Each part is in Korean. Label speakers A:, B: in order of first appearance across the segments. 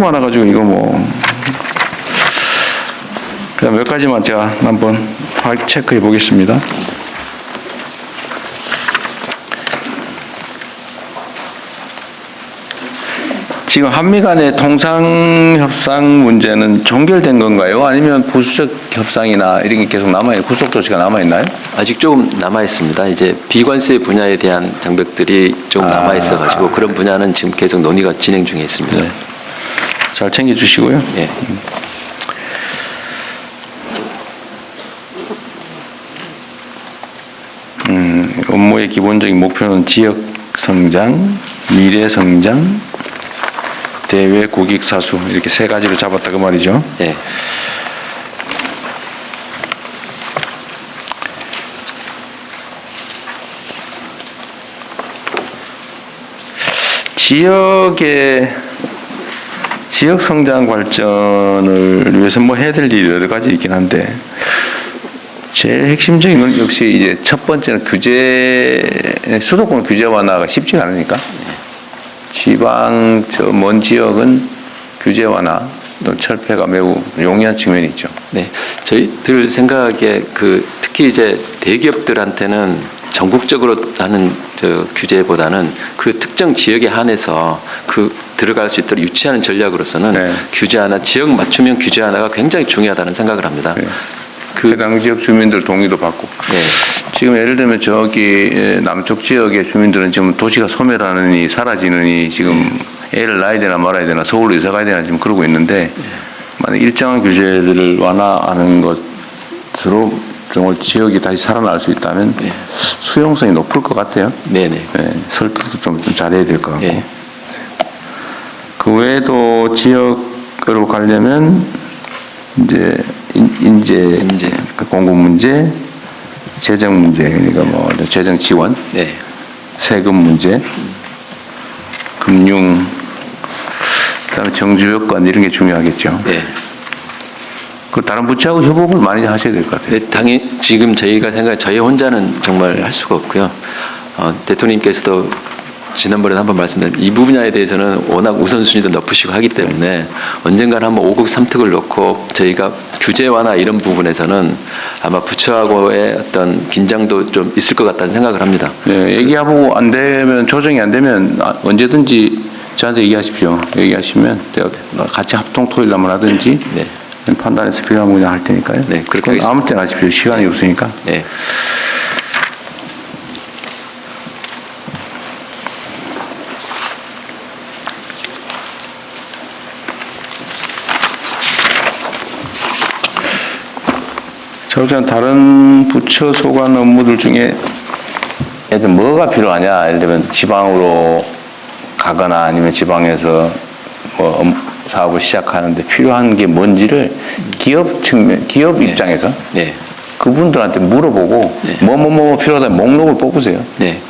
A: 많아가지고 이거 뭐 그냥 몇 가지만 제가 한번 확 체크해 보겠습니다. 지금 한미 간의 통상 협상 문제는 종결된 건가요? 아니면 부수적 협상이나 이런 게 계속 남아 있 구속 조치가 남아 있나요?
B: 아직 조금 남아 있습니다. 이제 비관세 분야에 대한 장벽들이 좀
A: 아.
B: 남아 있어가지고 그런 분야는 지금 계속 논의가 진행 중에 있습니다.
A: 네. 잘 챙겨 주시고요.
B: 예.
A: 음, 업무의 기본적인 목표는 지역 성장, 미래 성장, 대외 국익 사수 이렇게 세 가지로 잡았다 그 말이죠.
B: 예.
A: 지역의 지역 성장 발전을 위해서 뭐 해야 될 일이 여러 가지 있긴 한데 제일 핵심적인 건 역시 이제 첫 번째는 규제 수도권 규제 완화가 쉽지가 않으니까 지방 저 먼 지역은 규제 완화 또 철폐가 매우 용이한 측면이 있죠.
B: 네, 저희들 생각에 그 특히 이제 대기업들한테는 전국적으로 하는 저 규제보다는 그 특정 지역에 한해서 그 들어갈 수 있도록 유치하는 전략으로서는
A: 네.
B: 규제 하나 지역 맞춤형 규제 하나가 굉장히 중요하다는 생각을 합니다.
A: 네.
B: 그
A: 해당 지역 주민들 동의도 받고
B: 네.
A: 지금 예를 들면 저기 에, 남쪽 지역의 주민들은 지금 도시가 소멸하느니 사라지느니 지금 애를 낳아야 되나 말아야 되나 서울로 이사 가야 되나 지금 그러고 있는데 만약 일정한 규제들을 완화하는 것으로 정말 지역이 다시 살아날 수 있다면
B: 네.
A: 수용성이 높을 것 같아요.
B: 네네.
A: 네, 설득도 좀, 좀 잘해야 될 것 같고.
B: 예.
A: 그 외에도 지역으로 가려면 이제 인- 인재,
B: 인재.
A: 그 공급 문제, 재정 문제, 그러니까 뭐 재정 지원,
B: 네.
A: 세금 문제, 금융, 그다음에 정주 여건 이런 게 중요하겠죠.
B: 네.
A: 그 다른 부처하고 협업을 많이 하셔야 될 것 같아요.
B: 네, 당연 지금 저희가 생각 저희 혼자는 정말 할 수가 없고요. 어, 대통령님께서도 지난번에 한번 말씀드린 이 분야에 대해서는 워낙 우선순위도 높으시고 하기 때문에 언젠가는 한번 오국 삼특을 놓고 저희가 규제 완화 이런 부분에서는 아마 부처하고의 어떤 긴장도 좀 있을 것 같다는 생각을 합니다.
A: 네, 얘기하고 안 되면 조정이 안 되면 아, 언제든지 저한테 얘기하십시오. 얘기하시면 제가 같이 합동 토의를 한번 하든지
B: 네.
A: 판단해서 필요하면 그냥 할 테니까요.
B: 네, 그렇게
A: 아무 때나 하십시오. 시간이 없으니까.
B: 네.
A: 저는 다른 부처 소관 업무들 중에 예를 뭐가 필요하냐 예를 들면 지방으로 가거나 아니면 지방에서 뭐 업- 사업을 시작하는데 필요한 게 뭔지를 기업 측면 기업
B: 네.
A: 입장에서
B: 네.
A: 그분들한테 물어보고
B: 네.
A: 뭐뭐뭐 필요하다 목록을 뽑으세요.
B: 네.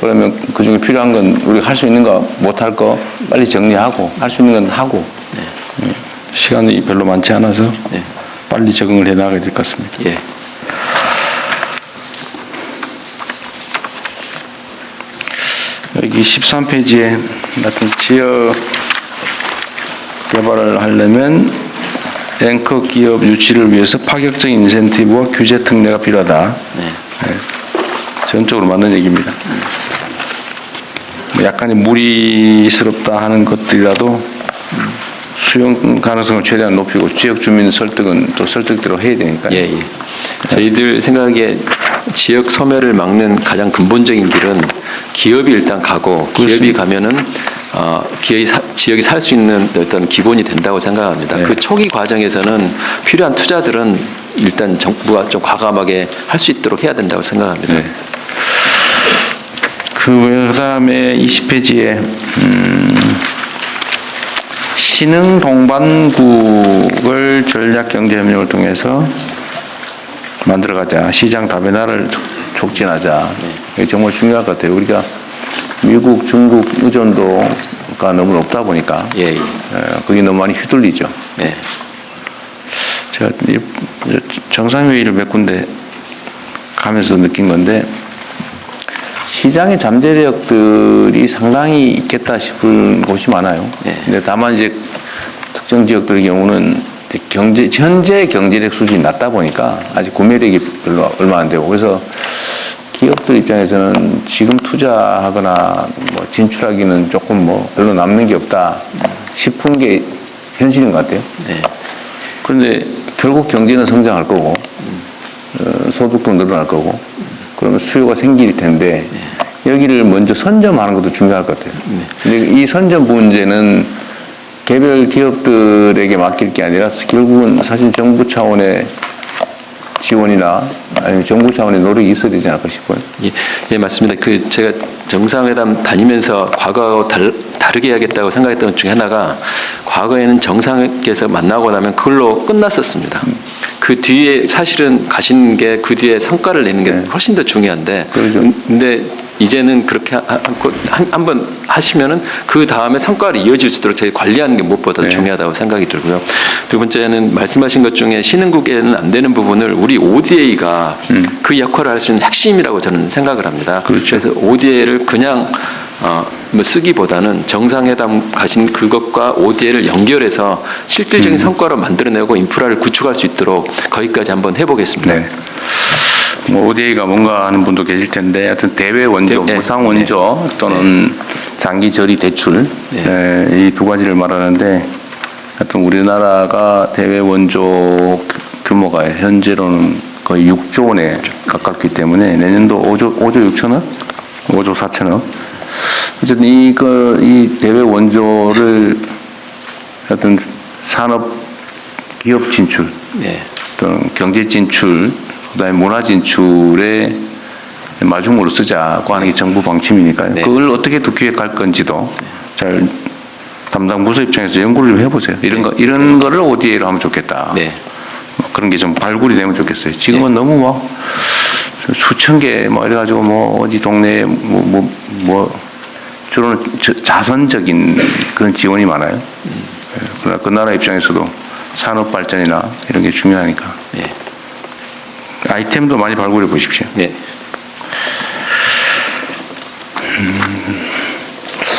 A: 그러면 그 중에 필요한 건 우리가 할 수 있는 거 못 할 거 빨리 정리하고 할 수 있는 건 하고 음, 시간이 별로 많지 않아서
B: 네.
A: 빨리 적응을 해 나가야 될 것 같습니다.
B: 예.
A: 여기 13페이지에 같은 지역 개발을 하려면 앵커 기업 유치를 위해서 파격적인 인센티브와 규제 특례가 필요하다.
B: 네.
A: 네. 전적으로 맞는 얘기입니다. 뭐 약간의 무리스럽다 하는 것들이라도 수용 가능성을 최대한 높이고 지역 주민 설득은 또 설득대로 해야 되니까요.
B: 예, 예. 저희들 생각에 지역 소멸을 막는 가장 근본적인 길은 기업이 일단 가고 기업이 가면은 어, 기업이 사- 지역이 살 수 있는 어떤 기본이 된다고 생각합니다.
A: 네.
B: 그 초기 과정에서는 필요한 투자들은 일단 정부가 좀 과감하게 할 수 있도록 해야 된다고 생각합니다.
A: 네. 그 다음에 20페이지에 음, 신흥 동반국을 전략 경제 협력을 통해서 만들어가자. 시장 다변화를 촉- 촉진하자. 이게 정말 중요할 것 같아요. 우리가 미국, 중국 의존도가 너무 높다 보니까
B: 예, 예.
A: 에, 그게 너무 많이 휘둘리죠.
B: 네.
A: 제가 이- 정상회의를 몇 군데 가면서 느낀 건데 시장의 잠재력들이 상당히 있겠다 싶은 곳이 많아요.
B: 네.
A: 근데 다만 이제 특정 지역들의 경우는 경제 현재 경제력 수준이 낮다 보니까 아직 구매력이 별로 얼마 안 되고 그래서 기업들 입장에서는 지금 투자하거나 뭐 진출하기는 조금 뭐 별로 남는 게 없다 싶은 게 현실인 것 같아요.
B: 네.
A: 그런데 결국 경제는 성장할 거고 어, 소득도 늘어날 거고 그러면 수요가 생길 텐데 여기를 먼저 선점하는 것도 중요할 것 같아요. 근데 이 선점 문제는 개별 기업들에게 맡길 게 아니라 결국은 사실 정부 차원의 지원이나 아니면 정부 차원의 노력이 있어야 되지 않을까 싶어요.
B: 예, 예, 맞습니다. 그 제가 정상회담 다니면서 과거하고 달, 다르게 해야겠다고 생각했던 것 중에 하나가 과거에는 정상께서 만나고 나면 그걸로 끝났었습니다. 그 뒤에 사실은 가신 게그 뒤에 성과를 내는 게
A: 네.
B: 훨씬 더 중요한데
A: 그러죠.
B: 근데 이제는 그렇게 한번 하시면은 그 다음에 성과를 이어질 수 있도록 저희 관리하는 게 무엇보다
A: 네.
B: 중요하다고 생각이 들고요. 두 번째는 말씀하신 것 중에 신흥국에는 안 되는 부분을 우리 ODA가 그 역할을 할 수 있는 핵심이라고 저는 생각을 합니다.
A: 음. 그렇죠.
B: 래서 ODA를 그냥 어, 뭐 쓰기보다는 정상회담 가신 그것과 ODA를 연결해서
A: 음.
B: 실질적인 성과로 만들어내고 인프라를 구축할 수 있도록 거기까지 한번 해보겠습니다.
A: 네. 뭐 ODA가 뭔가 하는 분도 계실 텐데 하여튼 대외 원조,
B: 네, 네.
A: 무상 원조 또는 장기 저리 대출
B: 네.
A: 이두 가지를 말하는데 하여튼 우리나라가 대외 원조 규모가 현재로는 거의 6조 원에 가깝기 때문에 내년도 5조 5조 6천억, 5조 4천억. 어쨌든 이거 이 대외 원조를 하여튼 산업 기업 진출
B: 네.
A: 또는 경제 진출, 그다음에 문화 진출에 마중물로 쓰자고 하는 게 정부 방침이니까요.
B: 네.
A: 그걸 어떻게 또 기획할 건지도 잘 담당 부서 입장에서 연구를 좀 해보세요. 이런 거 이런 거를 ODA로 하면 좋겠다.
B: 네.
A: 뭐 그런 게 좀 발굴이 되면 좋겠어요. 지금은 너무 뭐 수천 개 뭐 이래가지고 뭐 어디 동네에 뭐뭐 뭐 주로는 저- 자선적인 그런 지원이 많아요. 예, 그러나 그 나라 입장에서도 산업 발전이나 이런 게 중요하니까
B: 네.
A: 아이템도 많이 발굴해 보십시오.
B: 네.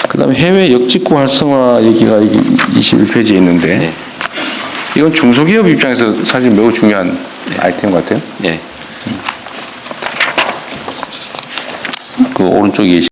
A: 그다음에 해외 역직구 활성화 얘기가 여기 21페이지에 있는데
B: 네.
A: 이건 중소기업 입장에서 사실 매우 중요한 아이템 같아요.
B: 네.
A: 그 오른쪽에